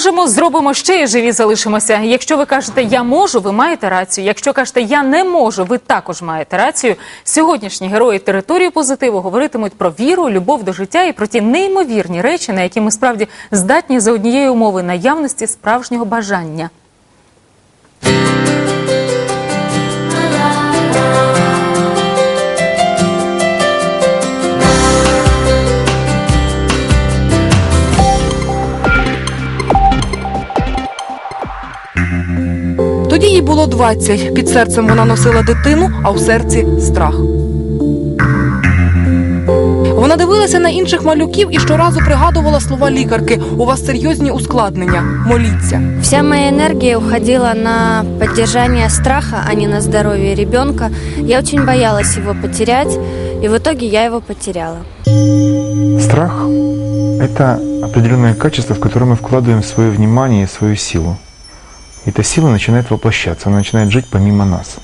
Зможемо, зробимо ще і живі залишимося. Якщо ви кажете я можу, ви маєте рацію. Якщо кажете я не можу, ви також маєте рацію. Сьогоднішні герої території позитиву говоритимуть про віру, любов до життя і про ті неймовірні речі, на які ми справді здатні за однієї умови наявності справжнього бажання. було 20. Під серцем вона носила дитину, а у серці страх. Вона дивилася на інших малюків і щоразу пригадувала слова лікарки: у вас серйозні ускладнення. Моліться. Вся моя энергия уходила на поддержание страха, а не на здоровье ребенка. Я очень боялась его потерять, и в итоге я его потеряла. Страх – это определенное качество, в которое мы вкладываем свое внимание и свою силу. И эта сила начинает воплощаться, она начинает жить помимо нас.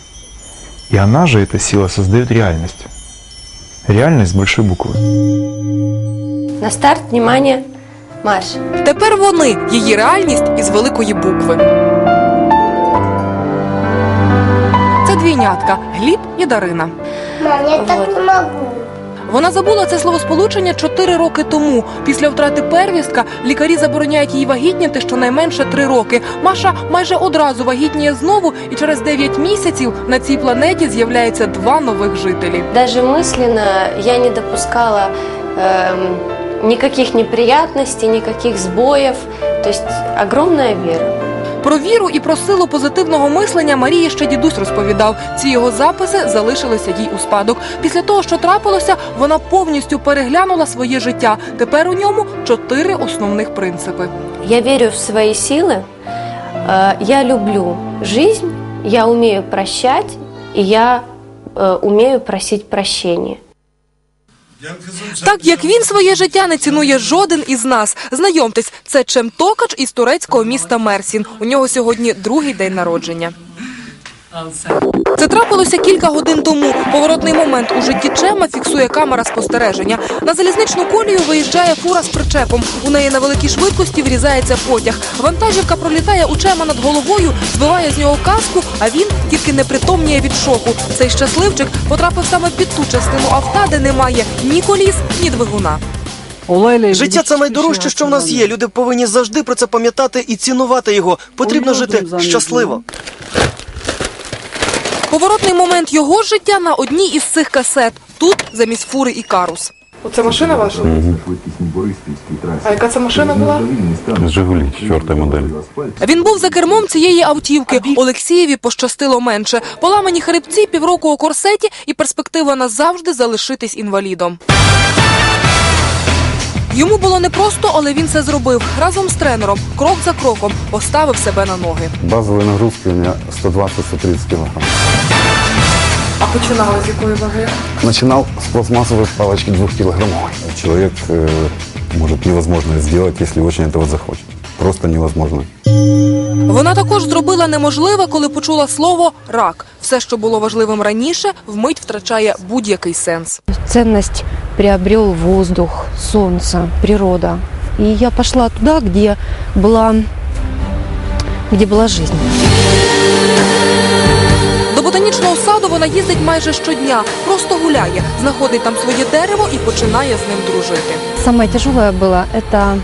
И она же, эта сила, создает реальность. Реальность с большой буквы. На старт, внимание, марш. Тепер вони її реальність із великої букви. Це двійнятка Гліб і Дарина. Мам, я так не могу. Вона забула це словосполучення 4 роки тому. Після втрати первістка лікарі забороняють їй вагітніти щонайменше 3 роки. Маша майже одразу вагітніє знову, і через 9 місяців на цій планеті з'являється два нових жителі. Даже мысленно я не допускала никаких неприятностей, никаких сбоев. То есть огромная вера. Про віру і про силу позитивного мислення Марії ще дідусь розповідав. Ці його записи залишилися їй у спадок. Після того, що трапилося, вона повністю переглянула своє життя. Тепер у ньому чотири основних принципи. Я верю в свои силы, э, я люблю жизнь, я умею прощать, и я э, умею просить прощения. Так як він своє життя не цінує жоден із нас. Знайомтесь, це Чем Токач із турецького міста Мерсін. У нього сьогодні другий день народження. Це трапилося кілька годин тому. Поворотний момент у житті Чема фіксує камера спостереження. На залізничну колію виїжджає фура з причепом. У неї на великій швидкості врізається потяг. Вантажівка пролітає у Чема над головою, збиває з нього каску, а він тільки непритомніє від шоку. Цей щасливчик потрапив саме під ту частину авто, де немає ні коліс, ні двигуна. Життя це найдорожче, що в нас є. Люди повинні завжди про це пам'ятати і цінувати його. Потрібно жити щасливо. Поворотний момент його життя на одній із цих касет. Тут замість фури і карус. Оце машина ваша? А яка це машина була? Жигулі, четвертої моделі. Він був за кермом цієї автівки. Олексієві пощастило менше. Поламані хребці, півроку у корсеті і перспектива назавжди залишитись інвалідом. Йому було непросто, але він це зробив разом з тренером, крок за кроком, поставив себе на ноги. Базовые нагрузки у меня 120-130 килограмм. А починали з якої ваги? Начинал с пластмассовой палочки двухкилограммовой. Человек э, может невозможно сделать, если очень этого захочет. Просто невозможно. Вона також зробила неможливе, коли почула слово рак. Все, що було важливим раніше, вмить втрачає будь-який сенс. ценность приобрел воздух, солнце, природа. И я пошла туда, где была, где была жизнь. До ботанічного саду вона їздить майже щодня, просто гуляє, знаходить там своє дерево і починає з ним дружити. Самое тяжелое было это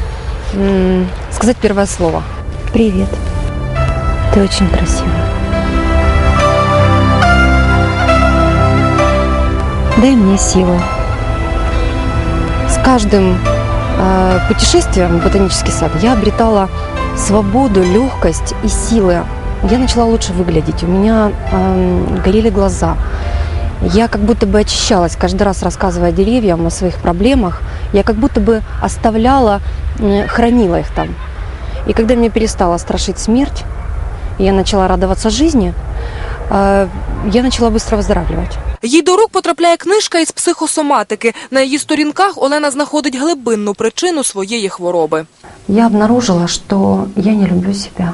м, сказать первое слово. Привет. Ты очень красивая. Дай мне силы. С каждым э, путешествием в ботанический сад я обретала свободу, легкость и силы. Я начала лучше выглядеть. У меня эм, горели глаза. Я как будто бы очищалась, каждый раз рассказывая деревьям о своих проблемах. Я как будто бы оставляла, хранила их там. И когда меня перестала страшить смерть, я начала радоваться жизни, э, я начала быстро выздоравливать. Їй до рук потрапляє книжка із психосоматики. На її сторінках Олена знаходить глибинну причину своєї хвороби. Я обнаружила, что я не люблю себя.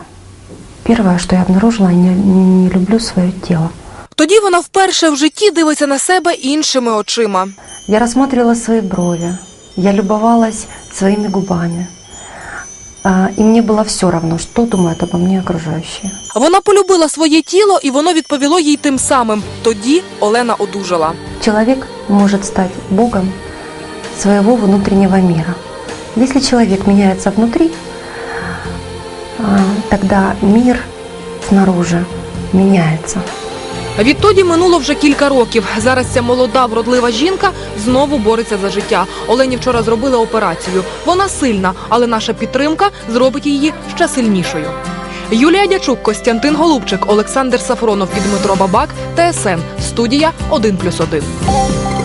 Первое, что я обнаружила, я не, не люблю свое тело. Тоді вона вперше в житті дивиться на себе іншими очима. Я рассматривала свои брови, я любовалась своими губами. И мне было все равно, что думают обо мне окружающие. Вона полюбила своє тіло, і воно відповіло їй тим самим. Тоді Олена одужала. Человек может стать Богом своего внутреннего мира. Если человек меняется внутри, а, тогда мир снаружи меняется. Відтоді минуло вже кілька років. Зараз ця молода, вродлива жінка знову бореться за життя. Олені вчора зробили операцію. Вона сильна, але наша підтримка зробить її ще сильнішою. Юлія Дячук, Костянтин Голубчик, Олександр Сафронов і Дмитро Бабак. ТСН. Студія 1+,1.